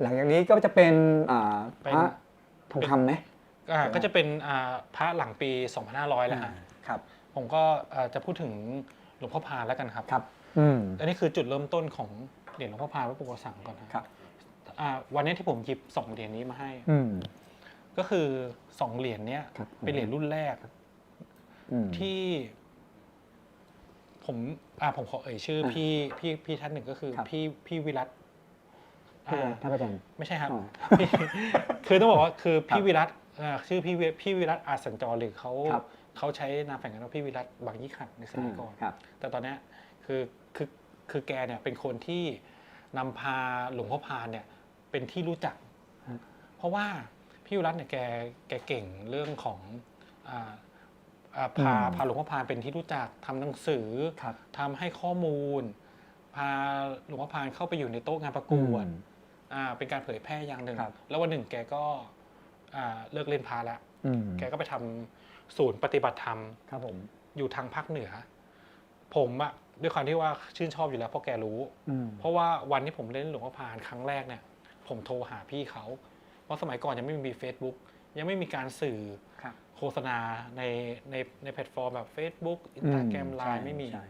หลังจากนี้ก็จะเป็นอ่าเป็นพระทองคำไหมอ่าใช่ไหมก็จะเป็นอ่าพระหลังปี 2500 แล้วฮะครับ ผมก็อ่าจะพูดถึงหลวงพ่อพานแล้วกันครับครับอืมอันนี้คือจุดเริ่มต้นของเหรียญหลวงพ่อพานวัดปุกสังก่อนนะครับอ่าวันนี้ที่ผมหยิบสองเหรียญนี้มาให้อืมก็คือสองเหรียญเนี้ยครับเป็นเหรียญรุ่นแรกอืมที่ ผมอ่าผมขอเอ่ยชื่ออะพี่พี่พี่ท่านหนึ่งก็คือครับพี่พี่วิรัต ท่านอ่าท่านอาจารย์ ไม่ใช่ครับ อ๋อพี่คือต้องบอกว่าคือครัพี่บวิรัตอ่าชื่อพี่วิพี่วิรัตอาจสัญจรหรือเขาครับ เขาใช้นามแฝงกันว่าพี่วิรัตบางยี่ขันในสมัยก่อน ครับ แต่ตอนเนี้ยคือคือคือแกเนี่ยเป็นคนที่นำพาหลวงพ่อพานเนี่ยเป็นที่รู้จัก ฮะ เพราะว่าพี่วิรัตเนี่ยแกแกเก่งเรื่องของอ่าอ่าพาอืมพาหลวงพ่อพานเป็นที่รู้จักทำหนังสือครับทำให้ข้อมูล พาหลวงพ่อพานเข้าไปอยู่ในโต๊ะงานประกวด อืมอ่า เป็นการเผยแพร่อย่างหนึ่ง ครับ แล้ววันหนึ่งแกก็อ่าเลิกเล่นพาแล้ว อืมแกก็ไปทำศูนย์ปฏิบัติธรรมครับผม อยู่ทางภาคเหนือ ผมอะด้วยความที่ว่าชื่นชอบอยู่แล้วเพราะแกรู้ อืม เพราะว่าวันที่ผมเล่นหลวงพ่อพานครั้งแรกเนี่ย ผมโทรหาพี่เขา เพราะสมัยก่อนยังไม่มี Facebook ยังไม่มีการสื่อครับ โฆษณาในในในแพลตฟอร์มแบบ Facebook Instagram อืมไลน์ใช่ไม่มี ใช่